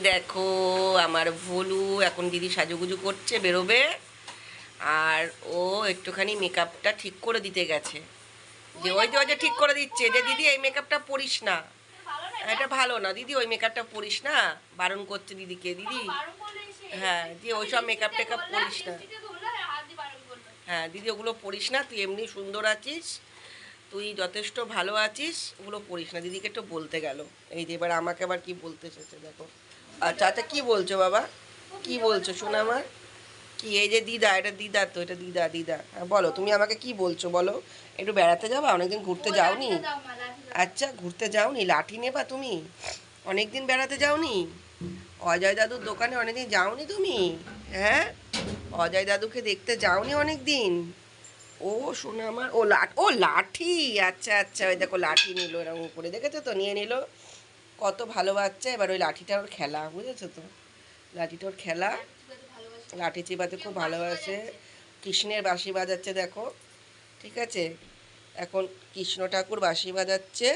দেখো, আমার ভুলু এখন দিদি সাজুগুজু করছে, বেরোবে। আর ও একটুখানি মেকআপটা ঠিক করে দিতে গেছে। যে ওই যে ওই যে ঠিক করে দিচ্ছে, যে দিদি এই মেকআপটা পরিস না। এটা ভালো না, দিদি ওই মেকআপটা পরিস না। বারণ করছে দিদিকে, দিদি। হ্যাঁ দিয়ে ওইসব মেকআপ টেকআপ পরিস না। হ্যাঁ দিদি ওগুলো পড়িস না, তুই এমনি সুন্দর আছিস। তুই যথেষ্ট ভালো আছিস, ওগুলো পড়িস না। দিদিকে একটু বলতে গেল। এই যে এবার আমাকে আবার কি বলতে এসেছে, দেখো। আচ্ছা আচ্ছা কি বলছো বাবা? কি বলছো? শোনো আমার? কি এই যে দিদা এটা দিদা তো এটা দিদা দিদা। হ্যাঁ বলো তুমি আমাকে কি বলছো বলো? একটু বেড়াতে যাবা? অনেকদিন ঘুরতে যাওনি? আচ্ছা ঘুরতে যাওনি? লাঠি নেবা তুমি? অনেকদিন বেড়াতে যাওনি? অজয় দাদুর দোকানে অনেকদিন যাওনি তুমি? হ্যাঁ? অজয় দাদুকে দেখতে যাওনি অনেকদিন? ও শোনা আমার ও লাঠ ও লাঠি! আচ্ছা আচ্ছা ওই দেখো লাঠি নিল এরকম করে দেখেছ তো? নিয়ে নিল। কত ভালো বাচ্চা এবার ওই লাঠিটা ওর খেলা, বুঝেছ তো? লাঠিটা ওর খেলা। লাঠি চিবাতে খুব ভালোবাসে। কৃষ্ণের বাঁশি বাজাচ্ছে, দেখো। ঠিক আছে? এখন কৃষ্ণ ঠাকুর বাঁশি বাজাচ্ছে।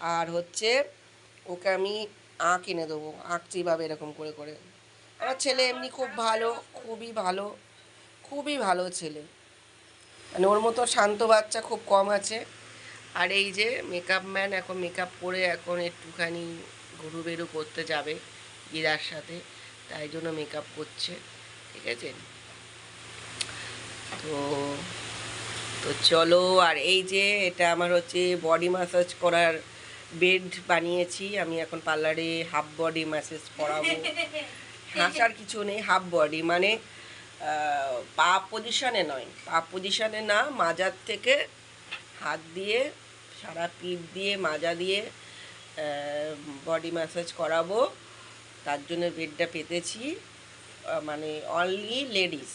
আর হচ্ছে ওকে আমি আঁক এনে দেবো। আঁক চিবাবে এরকম করে করে। আমার ছেলে এমনি খুব ভালো, খুবই ভালো খুবই ভালো ছেলে। মানে ওর মতো শান্ত বাচ্চা খুব কম আছে। আর এই যে মেকআপ ম্যান এখন মেকআপ করে এখন একটুখানি ঘুরু বেরু করতে যাবে দিদার সাথে, তাই জন্য মেকআপ করছে, ঠিক আছে? তো তো চলো, আর এই যে এটা আমার হচ্ছে বডি ম্যাসাজ করার বেড বানিয়েছি, আমি এখন পার্লারে হাফ বডি ম্যাসাজ করাবো। হাসার কিছু নেই হাফ বডি মানে পা পজিশনে নয়, পা পজিশনে না, মাজার থেকে হাত দিয়ে সারা পিঠ দিয়ে, মাজা দিয়ে বডি ম্যাসাজ করাবো। তার জন্য বেডটা পেতেছি মানে অনলি লেডিস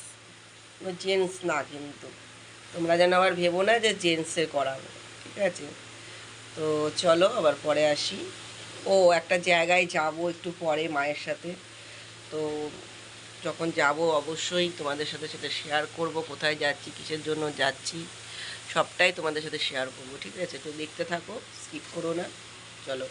জেন্টস না কিন্তু। তোমরা যেন আবার ভেবো না যে জেন্টসের করাবো, ঠিক আছে? তো চলো, আবার পরে আসি। ও, একটা জায়গায় যাব একটু পরে মায়ের সাথে। তো যখন যাব অবশ্যই তোমাদের সাথে সেটা শেয়ার করব, কোথায় যাচ্ছি, কিসের জন্য যাচ্ছি। সবটাই তোমাদের সাথে শেয়ার করব ঠিক আছে? তো দেখতে থাকো স্কিপ করো না। চলো।